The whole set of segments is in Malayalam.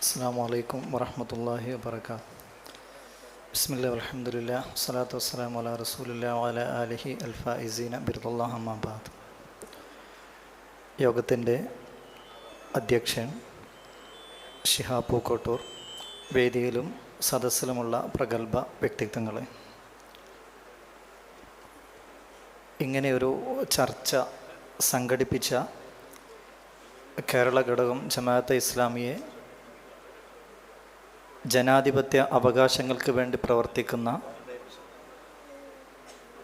അസ്സാം വലൈക്കും വറഹമത്തല്ലാഹി വാബർക്കാത്ത് ബിസ്മില്ല അലഹമുല്ല വസ്സലാത്തു വസ്സലാം അല റസൂലില്ല വല അലഹി അൽഫൈസീന ബിർദുല്ലാഹ് അമ്മാബാദ് യോഗത്തിന്റെ അധ്യക്ഷൻ ഷിഹാ പൂക്കോട്ടൂർ വേദിയിലും സദസ്സിലുമുള്ള പ്രഗത്ഭ വ്യക്തിത്വങ്ങൾ ഇങ്ങനെയൊരു ചർച്ച സംഘടിപ്പിച്ച കേരള ഘടകം ജമാഅത്തെ ഇസ്ലാമിയെ ജനാധിപത്യ അവകാശങ്ങൾക്ക് വേണ്ടി പ്രവർത്തിക്കുന്ന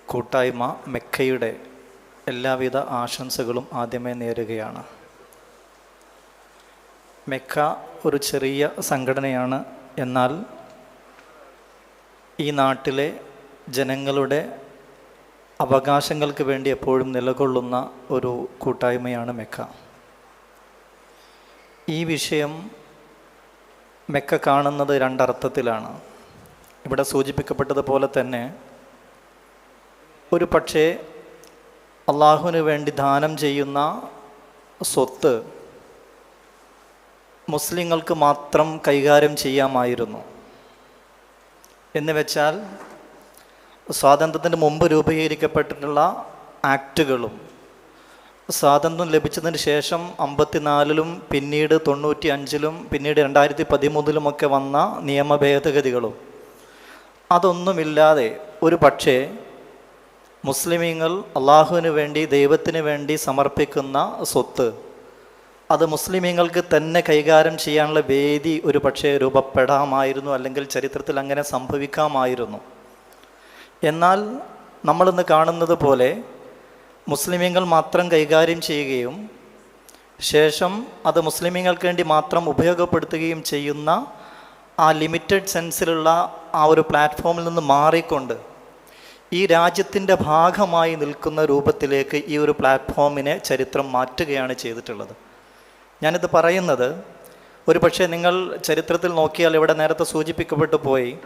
കൂട്ടായ്മ മെക്കയുടെ എല്ലാവിധ ആശംസകളും ആദ്യമേ നേരുകയാണ്. മെക്ക ഒരു ചെറിയ സംഘടനയാണ്. എന്നാൽ ഈ നാട്ടിലെ ജനങ്ങളുടെ അവകാശങ്ങൾക്ക് വേണ്ടി എപ്പോഴും നിലകൊള്ളുന്ന ഒരു കൂട്ടായ്മയാണ് മെക്ക. ഈ വിഷയം മെക്ക കാണുന്നത് രണ്ടർത്ഥത്തിലാണ്. ഇവിടെ സൂചിപ്പിക്കപ്പെട്ടതുപോലെ തന്നെ ഒരു പക്ഷേ അള്ളാഹുവിന് വേണ്ടി ദാനം ചെയ്യുന്ന സ്വത്ത് മുസ്ലിങ്ങൾക്ക് മാത്രം കൈകാര്യം ചെയ്യാമായിരുന്നു. എന്ന് വെച്ചാൽ സ്വാതന്ത്ര്യത്തിന് മുമ്പ് രൂപീകരിക്കപ്പെട്ടിട്ടുള്ള ആക്റ്റുകളും സ്വാതന്ത്ര്യം ലഭിച്ചതിന് ശേഷം അമ്പത്തിനാലിലും പിന്നീട് തൊണ്ണൂറ്റി അഞ്ചിലും പിന്നീട് രണ്ടായിരത്തി പതിമൂന്നിലുമൊക്കെ വന്ന നിയമ ഭേദഗതികളും അതൊന്നുമില്ലാതെ ഒരു പക്ഷേ മുസ്ലിമീങ്ങൾ അള്ളാഹുവിന് വേണ്ടി ദൈവത്തിന് വേണ്ടി സമർപ്പിക്കുന്ന സ്വത്ത് അത് മുസ്ലിമീങ്ങൾക്ക് തന്നെ കൈകാര്യം ചെയ്യാനുള്ള വേദി ഒരു പക്ഷേ രൂപപ്പെടാമായിരുന്നു അല്ലെങ്കിൽ ചരിത്രത്തിൽ അങ്ങനെ സംഭവിക്കാമായിരുന്നു. എന്നാൽ നമ്മളിന്ന് കാണുന്നത് പോലെ മുസ്ലിമീങ്ങൾ മാത്രം കൈകാര്യം ചെയ്യുകയും ശേഷം അത് മുസ്ലിമീങ്ങൾക്ക് വേണ്ടി മാത്രം ഉപയോഗപ്പെടുത്തുകയും ചെയ്യുന്ന ആ ലിമിറ്റഡ് സെൻസിലുള്ള ആ ഒരു പ്ലാറ്റ്ഫോമിൽ നിന്ന് മാറിക്കൊണ്ട് ഈ രാജ്യത്തിന്റെ ഭാഗമായി നിൽക്കുന്ന രൂപത്തിലേക്ക് ഈ ഒരു പ്ലാറ്റ്ഫോമിനെ ചരിത്രം മാറ്റുകയാണ് ചെയ്തിട്ടുള്ളത്. ഞാനിത് പറയുന്നത് ഒരു പക്ഷേ നിങ്ങൾ ചരിത്രത്തിൽ നോക്കിയാൽ ഇവിടെ നേരത്തെ സൂചിപ്പിക്കപ്പെട്ടു പോയി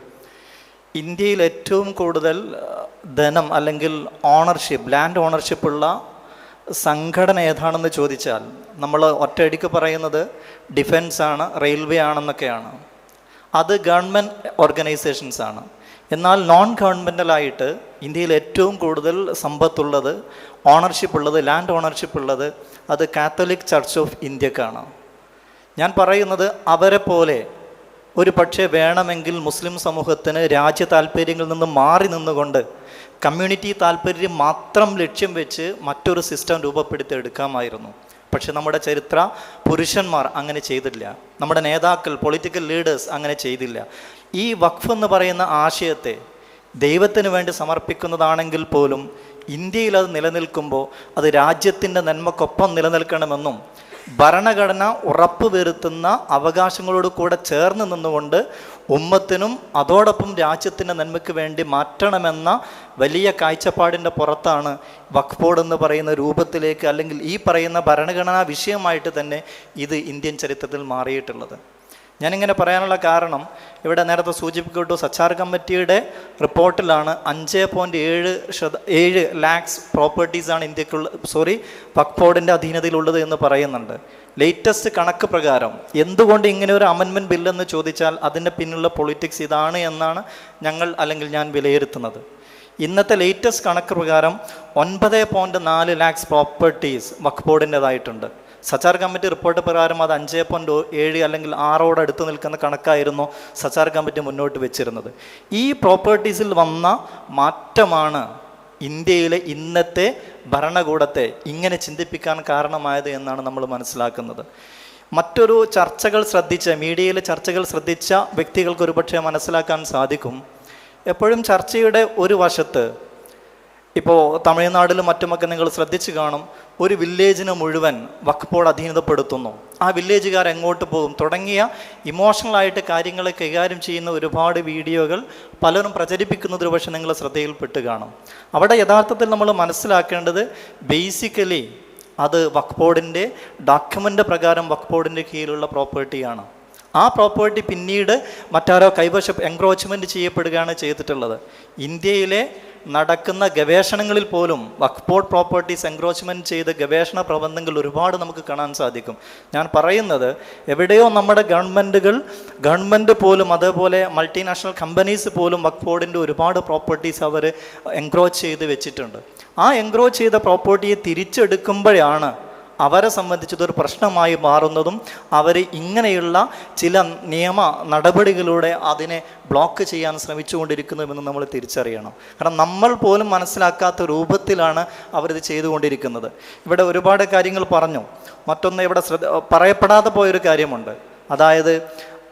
ഇന്ത്യയിൽ ഏറ്റവും കൂടുതൽ ധനം അല്ലെങ്കിൽ ഓണർഷിപ്പ് ലാൻഡ് ഓണർഷിപ്പ് ഉള്ള സംഘടന ഏതാണെന്ന് ചോദിച്ചാൽ നമ്മൾ ഒറ്റയടിക്ക് പറയുന്നത് ഡിഫൻസ് ആണ് റെയിൽവേ ആണെന്നൊക്കെയാണ്. അത് ഗവൺമെന്റ് ഓർഗനൈസേഷൻസ് ആണ്. എന്നാൽ നോൺ ഗവൺമെന്റലായിട്ട് ഇന്ത്യയിൽ ഏറ്റവും കൂടുതൽ സമ്പത്തുള്ളത് ഓണർഷിപ്പ് ഉള്ളത് ലാൻഡ് ഓണർഷിപ്പ് ഉള്ളത് അത് കാത്തലിക് ചർച്ച് ഓഫ് ഇന്ത്യക്കാണ് ഞാൻ പറയുന്നത് അവരെ പോലെ ഒരു പക്ഷേ വേണമെങ്കിൽ മുസ്ലിം സമൂഹത്തിന് രാജ്യ താല്പര്യങ്ങളിൽ നിന്ന് മാറി നിന്നുകൊണ്ട് കമ്മ്യൂണിറ്റി താല്പര്യം മാത്രം ലക്ഷ്യം വെച്ച് മറ്റൊരു സിസ്റ്റം രൂപപ്പെടുത്തി എടുക്കാമായിരുന്നു പക്ഷെ നമ്മുടെ ചരിത്ര പുരുഷന്മാർ അങ്ങനെ ചെയ്തില്ല. നമ്മുടെ നേതാക്കൾ പൊളിറ്റിക്കൽ ലീഡേഴ്സ് അങ്ങനെ ചെയ്തില്ല. ഈ വഖഫ് എന്ന് പറയുന്ന ആശയത്തെ ദൈവത്തിന് വേണ്ടി സമർപ്പിക്കുന്നതാണെങ്കിൽ പോലും ഇന്ത്യയിൽ അത് നിലനിൽക്കുമ്പോൾ അത് രാജ്യത്തിന്റെ നന്മക്കൊപ്പം നിലനിൽക്കണമെന്നും ഭരണഘടന ഉറപ്പ് വരുത്തുന്ന അവകാശങ്ങളോട് കൂടെ ചേർന്ന് നിന്നുകൊണ്ട് ഉമ്മത്തിനും അതോടൊപ്പം രാജ്യത്തിന്റെ നന്മയ്ക്ക് വേണ്ടി മാറ്റണമെന്ന വലിയ കാഴ്ചപ്പാടിന്റെ പുറത്താണ് വഖഫ് എന്ന് പറയുന്ന രൂപത്തിലേക്ക് അല്ലെങ്കിൽ ഈ പറയുന്ന ഭരണഘടനാ വിഷയമായിട്ട് തന്നെ ഇത് ഇന്ത്യൻ ചരിത്രത്തിൽ മാറിയിട്ടുള്ളത്. ഞാനിങ്ങനെ പറയാനുള്ള കാരണം ഇവിടെ നേരത്തെ സൂചിപ്പിക്കപ്പെട്ടു സച്ചാർ കമ്മിറ്റിയുടെ റിപ്പോർട്ടിലാണ് അഞ്ച് പോയിന്റ് ഏഴ് ശത ഏഴ് ലാക്സ് പ്രോപ്പർട്ടീസാണ് ഇന്ത്യക്കുള്ള സോറി വഖഫ് ബോർഡിന്റെ അധീനതയിലുള്ളത് എന്ന് പറയുന്നുണ്ട്. ലേറ്റസ്റ്റ് കണക്ക് പ്രകാരം എന്തുകൊണ്ട് ഇങ്ങനെ ഒരു അമൻമെന്റ് ബില്ലെന്ന് ചോദിച്ചാൽ അതിന്റെ പിന്നിലുള്ള പൊളിറ്റിക്സ് ഇതാണ് എന്നാണ് ഞങ്ങൾ അല്ലെങ്കിൽ ഞാൻ വിലയിരുത്തുന്നത്. ഇന്നത്തെ ലേറ്റസ്റ്റ് കണക്ക് പ്രകാരം ഒൻപത് പോയിന്റ് നാല് ലാക്സ് പ്രോപ്പർട്ടീസ് വഖഫ് ബോർഡിന്റെതായിട്ടുണ്ട് സച്ചാർ കമ്മിറ്റി റിപ്പോർട്ട് പ്രകാരം അത് അഞ്ച് പോയിന്റ് ഏഴ് അല്ലെങ്കിൽ ആറോട് അടുത്ത് നിൽക്കുന്ന കണക്കായിരുന്നു സച്ചാർ കമ്മിറ്റി മുന്നോട്ട് വെച്ചിരുന്നത്. ഈ പ്രോപ്പർട്ടീസിൽ വന്ന മാറ്റമാണ് ഇന്ത്യയിലെ ഇന്നത്തെ ഭരണകൂടത്തെ ഇങ്ങനെ ചിന്തിപ്പിക്കാൻ കാരണമായത് എന്നാണ് നമ്മൾ മനസ്സിലാക്കുന്നത്. മറ്റൊരു ചർച്ചകൾ ശ്രദ്ധിച്ച മീഡിയയിലെ ചർച്ചകൾ ശ്രദ്ധിച്ച വ്യക്തികൾക്ക് ഒരുപക്ഷെ മനസ്സിലാക്കാൻ സാധിക്കും. എപ്പോഴും ചർച്ചയുടെ ഒരു വശത്ത് ഇപ്പോൾ തമിഴ്നാട്ടിലും മറ്റുമൊക്കെ നിങ്ങൾ ശ്രദ്ധിച്ചു കാണും ഒരു വില്ലേജിനെ മുഴുവൻ വഖഫ് അധീനതപ്പെടുത്തുന്നു. ആ വില്ലേജുകാർ എങ്ങോട്ട് പോകും? തുടങ്ങിയ ഇമോഷണലായിട്ട് കാര്യങ്ങളെ കൈകാര്യം ചെയ്യുന്ന ഒരുപാട് വീഡിയോകൾ പലരും പ്രചരിപ്പിക്കുന്നത് പക്ഷേ നിങ്ങൾ ശ്രദ്ധയിൽപ്പെട്ട് കാണും. അവിടെ യഥാർത്ഥത്തിൽ നമ്മൾ മനസ്സിലാക്കേണ്ടത് ബേസിക്കലി അത് വഖഫ് ഡോക്യുമെന്റ് പ്രകാരം വക്ബോർഡിന്റെ കീഴിലുള്ള പ്രോപ്പർട്ടിയാണ് ആ പ്രോപ്പർട്ടി പിന്നീട് മറ്റാരോ കൈവശം എൻക്രോച്ച്മെന്റ് ചെയ്യപ്പെടുകയാണ് ചെയ്തിട്ടുള്ളത്. ഇന്ത്യയിലെ നടക്കുന്ന ഗവേഷണങ്ങളിൽ പോലും വക്ഫോർഡ് പ്രോപ്പർട്ടീസ് എൻക്രോച്ച്മെന്റ് ചെയ്ത ഗവേഷണ പ്രബന്ധങ്ങൾ ഒരുപാട് നമുക്ക് കാണാൻ സാധിക്കും. ഞാൻ പറയുന്നത് എവിടെയോ നമ്മുടെ ഗവൺമെന്റുകൾ ഗവൺമെന്റ് പോലും അതേപോലെ മൾട്ടിനാഷണൽ കമ്പനീസ് പോലും വക്ഫോർഡിന്റെ ഒരുപാട് പ്രോപ്പർട്ടീസ് അവർ എൻക്രോച്ച് ചെയ്ത് വെച്ചിട്ടുണ്ട്. ആ എൻക്രോച്ച് ചെയ്ത പ്രോപ്പർട്ടിയെ തിരിച്ചെടുക്കുമ്പോഴാണ് അവരെ സംബന്ധിച്ചതൊരു പ്രശ്നമായി മാറുന്നതും അവർ ഇങ്ങനെയുള്ള ചില നിയമ നടപടികളിലൂടെ അതിനെ ബ്ലോക്ക് ചെയ്യാൻ ശ്രമിച്ചുകൊണ്ടിരിക്കുന്നതുമെന്ന് നമ്മൾ തിരിച്ചറിയണം. കാരണം നമ്മൾ പോലും മനസ്സിലാക്കാത്ത രൂപത്തിലാണ് അവരിത് ചെയ്തുകൊണ്ടിരിക്കുന്നത്. ഇവിടെ ഒരുപാട് കാര്യങ്ങൾ പറഞ്ഞു. മറ്റൊന്ന് ഇവിടെ ശ്രദ്ധ പറയപ്പെടാതെ പോയൊരു കാര്യമുണ്ട്. അതായത്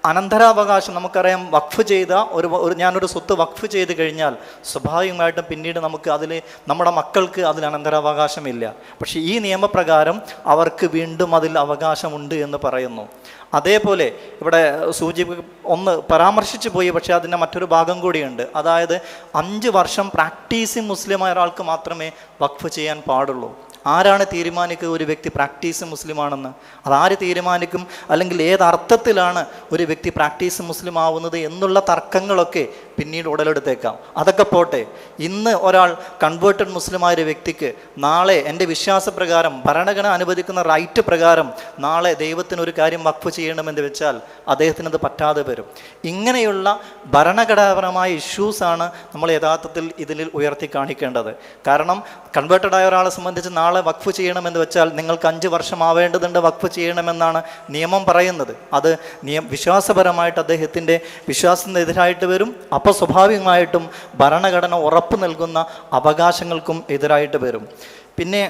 അനന്തരാവകാശം നമുക്കറിയാം വഖഫ് ചെയ്ത ഒരു ഒരു ഞാനൊരു സ്വത്ത് വഖഫ് ചെയ്ത് കഴിഞ്ഞാൽ സ്വാഭാവികമായിട്ടും പിന്നീട് നമുക്ക് അതിൽ നമ്മുടെ മക്കൾക്ക് അതിൽ അനന്തരാവകാശമില്ല പക്ഷേ ഈ നിയമപ്രകാരം അവർക്ക് വീണ്ടും അതിൽ അവകാശമുണ്ട് എന്ന് പറയുന്നു. അതേപോലെ ഇവിടെ സൂചി ഒന്ന് പരാമർശിച്ചു പോയി പക്ഷേ അതിന്റെ മറ്റൊരു ഭാഗം കൂടിയുണ്ട്. അതായത് അഞ്ച് വർഷം പ്രാക്ടീസിങ് മുസ്ലിമായ ഒരാൾക്ക് മാത്രമേ വഖഫ് ചെയ്യാൻ പാടുള്ളൂ. ആരാണ് തീരുമാനിക്കുക ഒരു വ്യക്തി പ്രാക്ടീസ് മുസ്ലിമാണെന്ന്? അതാര് തീരുമാനിക്കും? അല്ലെങ്കിൽ ഏത് അർത്ഥത്തിലാണ് ഒരു വ്യക്തി പ്രാക്ടീസ് മുസ്ലിം ആവുന്നത് എന്നുള്ള തർക്കങ്ങളൊക്കെ പിന്നീട് ഉടലെടുത്തേക്കാം. അതൊക്കെ പോട്ടെ. ഇന്ന് ഒരാൾ കൺവേർട്ടഡ് മുസ്ലിമായ ഒരു വ്യക്തിക്ക് നാളെ എന്റെ വിശ്വാസപ്രകാരം ഭരണഘടന അനുവദിക്കുന്ന റൈറ്റ് പ്രകാരം നാളെ ദൈവത്തിന് ഒരു കാര്യം വഖഫ് ചെയ്യണമെന്ന് വെച്ചാൽ അദ്ദേഹത്തിന് അത് പറ്റാതെ വരും. ഇങ്ങനെയുള്ള ഭരണഘടനാപരമായ ഇഷ്യൂസാണ് നമ്മൾ യഥാർത്ഥത്തിൽ ഇതിൽ ഉയർത്തി കാണിക്കേണ്ടത്. കാരണം കൺവേർട്ടഡായ ഒരാളെ സംബന്ധിച്ച് നാളെ വഖഫ് ചെയ്യണമെന്ന് വെച്ചാൽ നിങ്ങൾക്ക് അഞ്ച് വർഷമാവേണ്ടതുണ്ട് വഖഫ് ചെയ്യണമെന്നാണ് നിയമം പറയുന്നത്. അത് നിയ വിശ്വാസപരമായിട്ട് അദ്ദേഹത്തിന്റെ വിശ്വാസത്തിനെതിരായിട്ട് വരും. അപ്പോൾ സ്വാഭാവികമായിട്ടും ഭരണഘടന ഉറപ്പ് നൽകുന്ന അവകാശങ്ങൾക്കും എതിരായിട്ട് വരും. പിന്നെ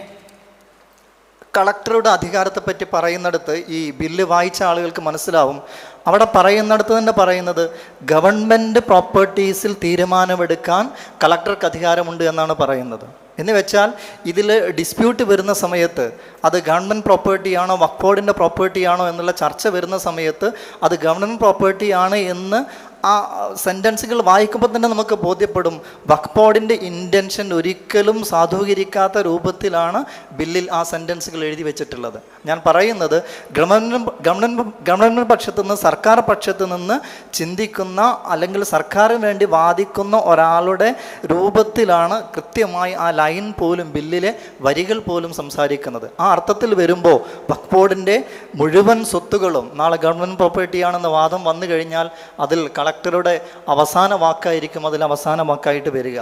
കളക്ടറുടെ അധികാരത്തെപ്പറ്റി പറയുന്നിടത്ത് ഈ ബില്ല് വായിച്ച ആളുകൾക്ക് മനസ്സിലാവും. അവിടെ പറയുന്നിടത്ത് തന്നെ പറയുന്നത് ഗവൺമെന്റ് പ്രോപ്പർട്ടീസിൽ തീരുമാനമെടുക്കാൻ കളക്ടർക്ക് അധികാരമുണ്ട് എന്നാണ് പറയുന്നത്. എന്ന് വെച്ചാൽ ഇതിൽ ഡിസ്പ്യൂട്ട് വരുന്ന സമയത്ത് അത് ഗവൺമെന്റ് പ്രോപ്പർട്ടിയാണോ വക്ബോർഡിന്റെ പ്രോപ്പർട്ടിയാണോ എന്നുള്ള ചർച്ച വരുന്ന സമയത്ത് അത് ഗവൺമെന്റ് പ്രോപ്പർട്ടിയാണ് എന്ന് ആ സെന്റൻസുകൾ വായിക്കുമ്പോൾ തന്നെ നമുക്ക് ബോധ്യപ്പെടും. വക്ബോർഡിന്റെ ഇന്റൻഷൻ ഒരിക്കലും സാധൂകരിക്കാത്ത രൂപത്തിലാണ് ബില്ലിൽ ആ സെന്റൻസുകൾ എഴുതി വെച്ചിട്ടുള്ളത്. ഞാൻ പറയുന്നത് ഗവൺമെന്റ് ഗവൺമെന്റ് ഗവൺമെന്റ് പക്ഷത്തു നിന്ന് സർക്കാർ പക്ഷത്തു നിന്ന് ചിന്തിക്കുന്ന അല്ലെങ്കിൽ സർക്കാരിന് വേണ്ടി വാദിക്കുന്ന ഒരാളുടെ രൂപത്തിലാണ് കൃത്യമായി ആ ലൈൻ പോലും ബില്ലിലെ വരികൾ പോലും സംസാരിക്കുന്നത്. ആ അർത്ഥത്തിൽ വരുമ്പോൾ വഖഫ് ബോർഡിന്റെ മുഴുവൻ സ്വത്തുകളും നാളെ ഗവൺമെന്റ് പ്രോപ്പർട്ടിയാണെന്ന വാദം വന്നു കഴിഞ്ഞാൽ അതിൽ കളക്ടറുടെ അവസാന വാക്കായിരിക്കും അതിൽ അവസാന വാക്കായിട്ട് വരിക.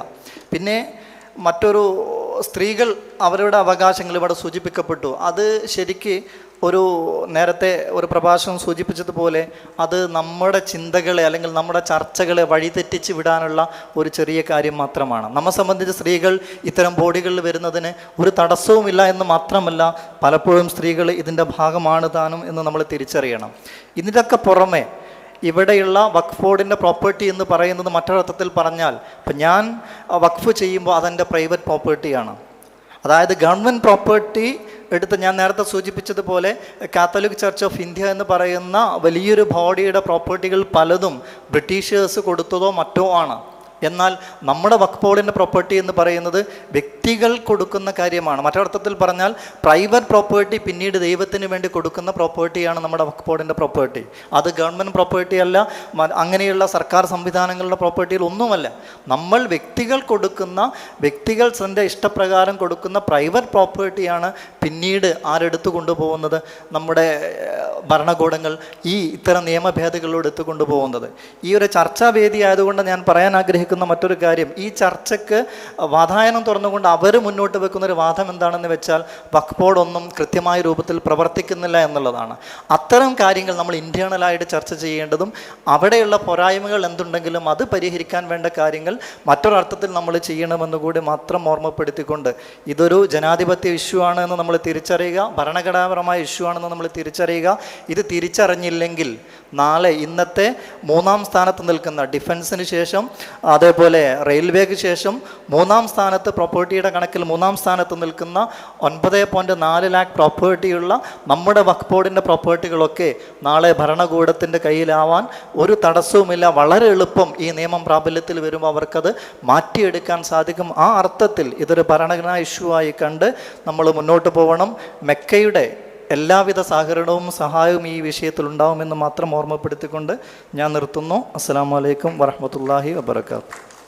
പിന്നെ മറ്റൊരു സ്ത്രീകൾ അവരുടെ അവകാശങ്ങൾ ഇവിടെ സൂചിപ്പിക്കപ്പെട്ടു. അത് ശരിക്ക് ഒരു നേരത്തെ ഒരു പ്രഭാഷണം സൂചിപ്പിച്ചതുപോലെ അത് നമ്മുടെ ചിന്തകളെ അല്ലെങ്കിൽ നമ്മുടെ ചർച്ചകളെ വഴിതെറ്റിച്ച് വിടാനുള്ള ഒരു ചെറിയ കാര്യം മാത്രമാണ്. നമ്മെ സംബന്ധിച്ച് സ്ത്രീകൾ ഇത്തരം ബോഡികളിൽ വരുന്നതിന് ഒരു തടസ്സവുമില്ല എന്ന് മാത്രമല്ല പലപ്പോഴും സ്ത്രീകൾ ഇതിന്റെ ഭാഗമാണ് താനും എന്ന് നമ്മൾ തിരിച്ചറിയണം. ഇതിന്റെയൊക്കെ പുറമെ ഇവിടെയുള്ള വഖഫ് ബോർഡിന്റെ പ്രോപ്പർട്ടി എന്ന് പറയുന്നത് മറ്റൊരർത്ഥത്തിൽ പറഞ്ഞാൽ ഇപ്പം ഞാൻ വഖഫ് ചെയ്യുമ്പോൾ അതെന്റെ പ്രൈവറ്റ് പ്രോപ്പർട്ടിയാണ് അതായത് ഗവൺമെന്റ് പ്രോപ്പർട്ടി എടുത്ത് ഞാൻ നേരത്തെ സൂചിപ്പിച്ചതുപോലെ കാത്തലിക് ചർച്ച് ഓഫ് ഇന്ത്യ എന്ന് പറയുന്ന വലിയൊരു ബോഡിയുടെ പ്രോപ്പർട്ടികൾ പലതും ബ്രിട്ടീഷേഴ്സ് കൊടുത്തതോ മറ്റോ ആണ്. എന്നാൽ നമ്മുടെ ബോർഡിന്റെ പ്രോപ്പർട്ടി എന്ന് പറയുന്നത് വ്യക്തികൾ കൊടുക്കുന്ന കാര്യമാണ്. മറ്റൊരർത്ഥത്തിൽ പറഞ്ഞാൽ പ്രൈവറ്റ് പ്രോപ്പർട്ടി പിന്നീട് ദൈവത്തിന് വേണ്ടി കൊടുക്കുന്ന പ്രോപ്പർട്ടിയാണ് നമ്മുടെ ബോർഡിന്റെ പ്രോപ്പർട്ടി അത് ഗവൺമെന്റ് പ്രോപ്പർട്ടി അല്ല അങ്ങനെയുള്ള സർക്കാർ സംവിധാനങ്ങളുടെ പ്രോപ്പർട്ടിയിൽ ഒന്നുമല്ല. നമ്മൾ വ്യക്തികൾ കൊടുക്കുന്ന വ്യക്തികൾ തന്റെ ഇഷ്ടപ്രകാരം കൊടുക്കുന്ന പ്രൈവറ്റ് പ്രോപ്പർട്ടിയാണ് പിന്നീട് ആരെടുത്തു കൊണ്ടുപോകുന്നത്? നമ്മുടെ ഭരണകൂടങ്ങൾ ഈ ഇത്തരം നിയമഭേദങ്ങളിലൂടെ എടുത്തു കൊണ്ടുപോകുന്നത്. ഈ ഒരു ചർച്ചാവേദി ആയതുകൊണ്ട് ഞാൻ പറയാൻ ആഗ്രഹിക്കുന്ന മറ്റൊരു കാര്യം ഈ ചർച്ചയ്ക്ക് വാതായനം തുറന്നുകൊണ്ട് അവർ മുന്നോട്ട് വെക്കുന്ന ഒരു വാദം എന്താണെന്ന് വെച്ചാൽ വഖഫ് ഒന്നും കൃത്യമായ രൂപത്തിൽ പ്രവർത്തിക്കുന്നില്ല എന്നുള്ളതാണ്. അത്തരം കാര്യങ്ങൾ നമ്മൾ ഇന്റേണലായിട്ട് ചർച്ച ചെയ്യേണ്ടതും അവിടെയുള്ള പോരായ്മകൾ എന്തുണ്ടെങ്കിലും അത് പരിഹരിക്കാൻ വേണ്ട കാര്യങ്ങൾ മറ്റൊരർത്ഥത്തിൽ നമ്മൾ ചെയ്യണമെന്ന് കൂടി മാത്രം ഓർമ്മപ്പെടുത്തിക്കൊണ്ട് ഇതൊരു ജനാധിപത്യ ഇഷ്യൂ ആണ് എന്ന് നമ്മൾ തിരിച്ചറിയുക ഭരണഘടനാപരമായ ഇഷ്യൂ ആണെന്ന് നമ്മൾ തിരിച്ചറിയുക. ഇത് തിരിച്ചറിഞ്ഞില്ലെങ്കിൽ നാളെ ഇന്നത്തെ മൂന്നാം സ്ഥാനത്ത് നിൽക്കുന്ന ഡിഫൻസിന് ശേഷം അതേപോലെ റെയിൽവേക്ക് ശേഷം മൂന്നാം സ്ഥാനത്ത് പ്രോപ്പർട്ടിയുടെ കണക്കിൽ മൂന്നാം സ്ഥാനത്ത് നിൽക്കുന്ന ഒൻപത് പോയിന്റ് നാല് ലാക്ക് പ്രോപ്പർട്ടിയുള്ള നമ്മുടെ വഖഫ് ബോർഡിന്റെ പ്രോപ്പർട്ടികളൊക്കെ നാളെ ഭരണകൂടത്തിന്റെ കയ്യിലാവാൻ ഒരു തടസ്സവുമില്ല. വളരെ എളുപ്പം ഈ നിയമം പ്രാബല്യത്തിൽ വരുമ്പോൾ അവർക്കത് മാറ്റിയെടുക്കാൻ സാധിക്കും. ആ അർത്ഥത്തിൽ ഇതൊരു ഭരണഘടനാ ഇഷ്യൂ ആയി കണ്ട് നമ്മൾ മുന്നോട്ട് പോകണം മെക്കയുടെ എല്ലാവിധ സഹകരണവും സഹായവും ഈ വിഷയത്തിൽ ഉണ്ടാവുമെന്ന് മാത്രം ഓർമ്മപ്പെടുത്തിക്കൊണ്ട് ഞാൻ നിർത്തുന്നു. അസ്സാം വലൈക്കും വറഹമത്തല്ലാഹി വബർക്കാത്തു